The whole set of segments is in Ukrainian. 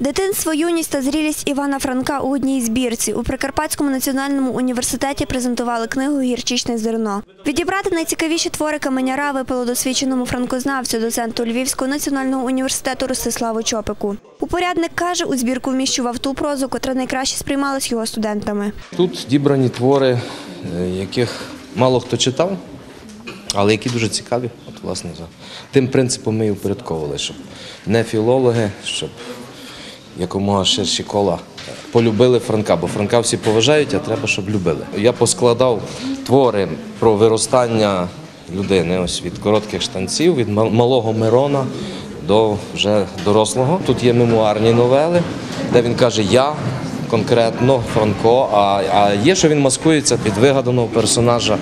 Дитинство, юність та зрілість Івана Франка у одній збірці. У Прикарпатському національному університеті презентували книгу Гірчичне зерно. Відібрати найцікавіші твори каменяра випало досвідченому франкознавцю, доценту Львівського національного університету Ростиславу Чопику. Упорядник каже, у збірку вміщував ту прозу, котра найкраще сприймалась його студентами. Тут зібрані твори, е, яких мало хто читав, але які дуже цікаві. От, власне, за тим принципом ми і упорядковували, щоб не філологи, щоб якомога ширші кола полюбили Франка, бо Франка всі поважають, а треба, щоб любили. Я поскладав твори про виростання людини, ось від коротких штанців, від малого Мирона до вже дорослого. Тут є мемуарні новели, де він каже Я конкретно Франко, а, а є, що він маскується під вигаданого персонажа,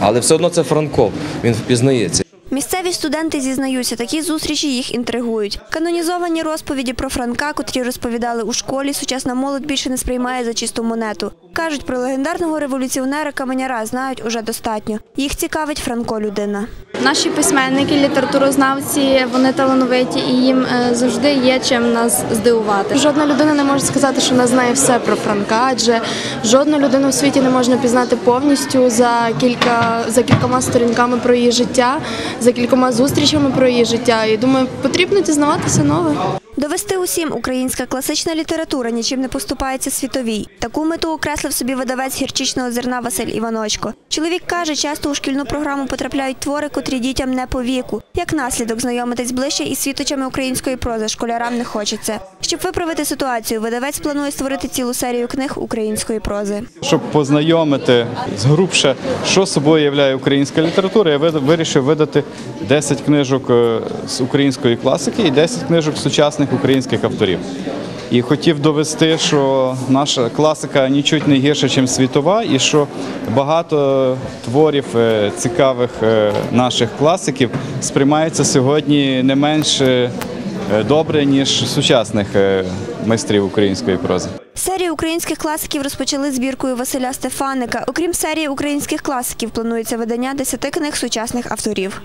але все одно це Франко, він впізнається. Місцеві студенти зізнаються, такі зустрічі їх інтригують. Канонізовані розповіді про Франка, котрі розповідали у школі, сучасна молодь більше не сприймає за чисту монету. Кажуть, про легендарного революціонера Каменяра знають уже достатньо. Їх цікавить Франко людина. Наші письменники, літературознавці, вони талановиті і їм е, завжди є чим нас здивувати. Жодна людина не може сказати, що вона знає все про Франка, адже жодну людину в світі не можна пізнати повністю за кілька за кількома сторінками про її життя, за кількома зустрічами про її життя. І думаю, потрібно дізнаватися нове. Довести усім українська класична література нічим не поступається світовій. Таку мету окреслив собі видавець гірчичного зерна Василь Іваночко. Чоловік каже, часто у шкільну програму потрапляють твори, котрі дітям не по віку. Як наслідок знайомитись ближче із світочами української прози школярам не хочеться. Щоб виправити ситуацію, видавець планує створити цілу серію книг української прози. Щоб познайомити згрубше, що собою являє українська література, я вирішив видати 10 книжок е, з української класики і 10 книжок сучасних українських авторів. І хотів довести, що наша класика нічуть не гірша, ніж світова, і що багато творів е, цікавих е, наших класиків сприймається сьогодні не менш е, добре, ніж сучасних майстрів української прози. Серію українських класиків розпочали збіркою Василя Стефаника. Окрім серії українських класиків, планується видання 10 книг сучасних авторів.